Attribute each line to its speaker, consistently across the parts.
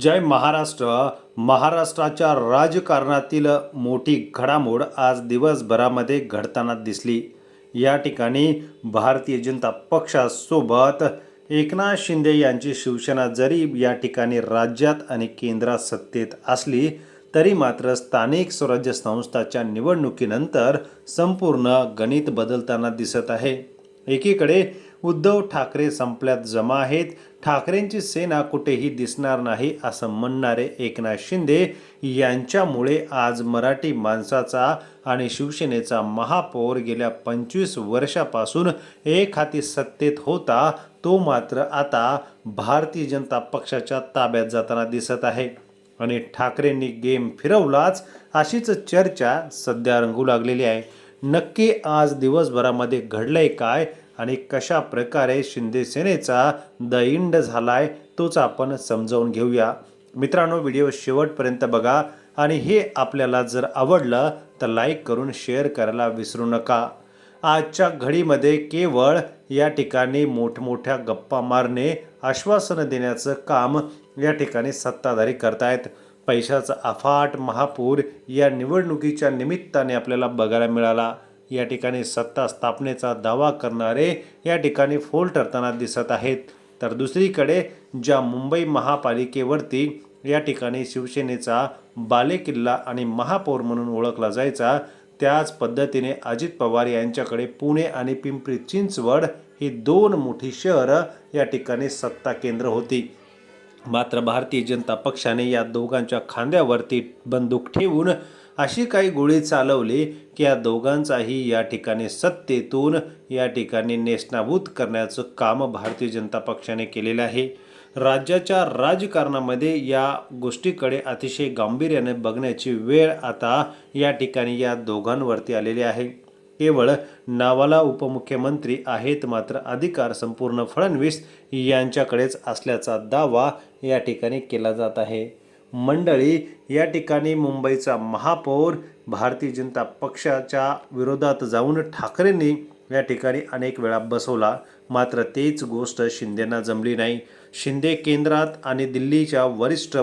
Speaker 1: जय महाराष्ट्र. महाराष्ट्राच्या राजकारणातील मोठी घडामोड आज दिवसभरामध्ये घडताना दिसली. या ठिकाणी भारतीय जनता पक्षासोबत एकनाथ शिंदे यांची शिवसेना जरी या ठिकाणी राज्यात आणि केंद्रात सत्तेत असली तरी मात्र स्थानिक स्वराज्य संस्थाच्या निवडणुकीनंतर संपूर्ण गणित बदलताना दिसत आहे. एकीकडे उद्धव ठाकरे संपल्यात जमा आहेत. ठाकरेंची सेना कुठेही दिसणार नाही असं म्हणणारे एकनाथ शिंदे यांच्यामुळे आज मराठी माणसाचा आणि शिवसेनेचा महापौर गेल्या पंचवीस वर्षापासून एक हाती सत्तेत होता तो मात्र आता भारतीय जनता पक्षाच्या ताब्यात जाताना दिसत आहे. आणि ठाकरेंनी गेम फिरवलाच अशीच चर्चा सध्या रंगू लागलेली आहे. नक्की आज दिवसभरामध्ये घडलंय काय? आणि कशा प्रकारे शिंदे सेनेचा दैंड झालाय तोच आपण समजावून घेऊया. मित्रांनो व्हिडिओ शेवटपर्यंत बघा आणि हे आपल्याला जर आवडलं तर लाईक करून शेअर करायला विसरू नका. आजच्या घडीमध्ये केवळ या ठिकाणी मोठमोठ्या गप्पा मारणे आश्वासनं देण्याचं काम या ठिकाणी सत्ताधारी करतायत. पैशाचा अफाट महापूर या निवडणुकीच्या निमित्ताने आपल्याला बघायला मिळाला. या ठिकाणी सत्ता स्थापनेचा दावा करणारे या ठिकाणी फोल ठरताना दिसत आहेत. तर दुसरीकडे ज्या मुंबई महापालिकेवरती या ठिकाणी शिवसेनेचा बालेकिल्ला आणि महापौर म्हणून ओळखला जायचा त्याच पद्धतीने अजित पवार यांच्याकडे पुणे आणि पिंपरी चिंचवड ही दोन मोठी शहरं या ठिकाणी सत्ता केंद्र होती. मात्र भारतीय जनता पक्षाने या दोघांच्या खांद्यावरती बंदूक ठेवून अशी काही गोळी चालवली की या दोघांचाही या ठिकाणी सत्तेतून या ठिकाणी नेसनाभूत करण्याचं काम भारतीय जनता पक्षाने केलेलं आहे. राज्याच्या राजकारणामध्ये या गोष्टीकडे अतिशय गांभीर्याने बघण्याची वेळ आता या ठिकाणी या दोघांवरती आलेली आहे. केवळ नावाला उपमुख्यमंत्री आहेत मात्र अधिकार संपूर्ण फडणवीस यांच्याकडेच असल्याचा दावा या ठिकाणी केला जात आहे. मंडळी या ठिकाणी मुंबईचा महापौर भारतीय जनता पक्षाच्या विरोधात जाऊन ठाकरेंनी या ठिकाणी अनेक वेळा बसवला. मात्र तेच गोष्ट शिंदेना जमली नाही. शिंदे केंद्रात आणि दिल्लीच्या वरिष्ठ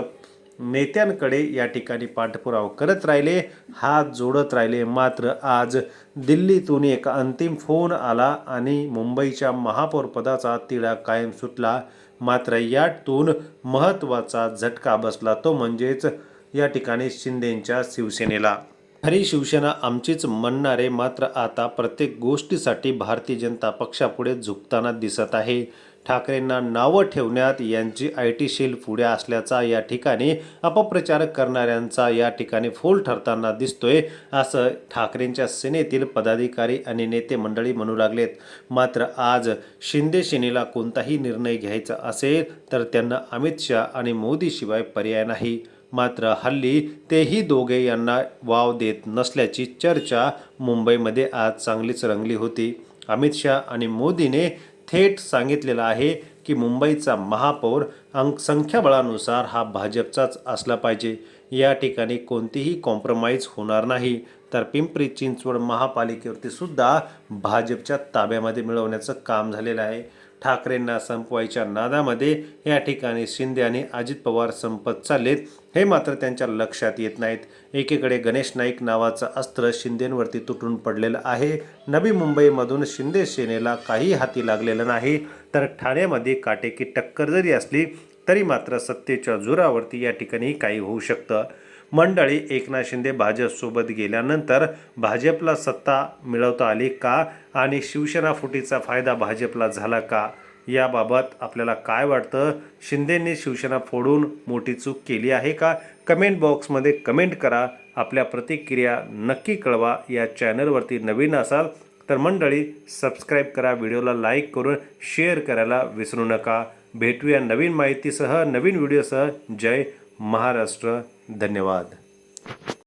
Speaker 1: नेत्यांकडे या ठिकाणी पाठपुरावा करत राहिले हात जोडत राहिले. मात्र आज दिल्लीतून एक अंतिम फोन आला आणि मुंबईच्या महापौरपदाचा तिढा कायम सुटला. मात्र यातून महत्त्वाचा झटका बसला तो म्हणजेच या ठिकाणी शिंदेंच्या शिवसेनेला. खरी शिवसेना आमचीच म्हणणारे मात्र आता प्रत्येक गोष्टीसाठी भारतीय जनता पक्षापुढे झुकताना दिसत आहे. ठाकरेंना नावं ठेवण्यात यांची आय टी शेल पुढे असल्याचा या ठिकाणी अपप्रचार करणाऱ्यांचा या ठिकाणी फोल ठरताना दिसतोय असं ठाकरेंच्या सेनेतील पदाधिकारी आणि नेते मंडळी म्हणू लागलेत. मात्र आज शिंदे सेनेला कोणताही निर्णय घ्यायचा असेल तर त्यांना अमित शहा आणि मोदीशिवाय पर्याय नाही. मात्र हल्ली तेही दोघे यांना वाव देत नसल्याची चर्चा मुंबईमध्ये आज चांगलीच रंगली होती. अमित शहा आणि मोदीने थेट सांगितलेलं आहे की मुंबईचा महापौर अंक संख्याबळानुसार हा भाजपचाच असला पाहिजे. या ठिकाणी कोणतीही कॉम्प्रोमाइज होणार नाही. तर पिंपरी चिंचवड महापालिकेवरती सुद्धा भाजपच्या ताब्यामध्ये मिळवण्याचं काम झालेलं आहे. ठाकरेंना संपवायच्या नादामध्ये या ठिकाणी शिंदे आणि अजित पवार संपत चाललेत. हे मात्र त्यांच्या लक्षात येत नाहीत. एकीकडे गणेश नाईक नावाचं अस्त्र शिंदेंवरती तुटून पडलेलं आहे. नवी मुंबईमधून शिंदे सेनेला काही हाती लागलेलं नाही. तर ठाण्यामध्ये काटेकी टक्कर जरी असली तरी मात्र सत्तेच्या जोरावरती या ठिकाणी काही होऊ शकतं. मंडळी एकनाथ शिंदे भाजपसोबत गेल्यानंतर भाजपला सत्ता मिळवता आली का आणि शिवसेना फुटीचा फायदा भाजपला झाला का? याबाबत आपल्याला काय वाटतं? शिंदेंनी शिवसेना फोडून मोठी चूक केली आहे का? कमेंट बॉक्समध्ये कमेंट करा. आपल्या प्रतिक्रिया नक्की कळवा. या चॅनलवरती नवीन असाल तर मंडळी सबस्क्राईब करा. व्हिडिओला लाईक करून शेअर करायला विसरू नका. भेटूया नवीन माहितीसह नवीन व्हिडिओसह. जय महाराष्ट्र. धन्यवाद.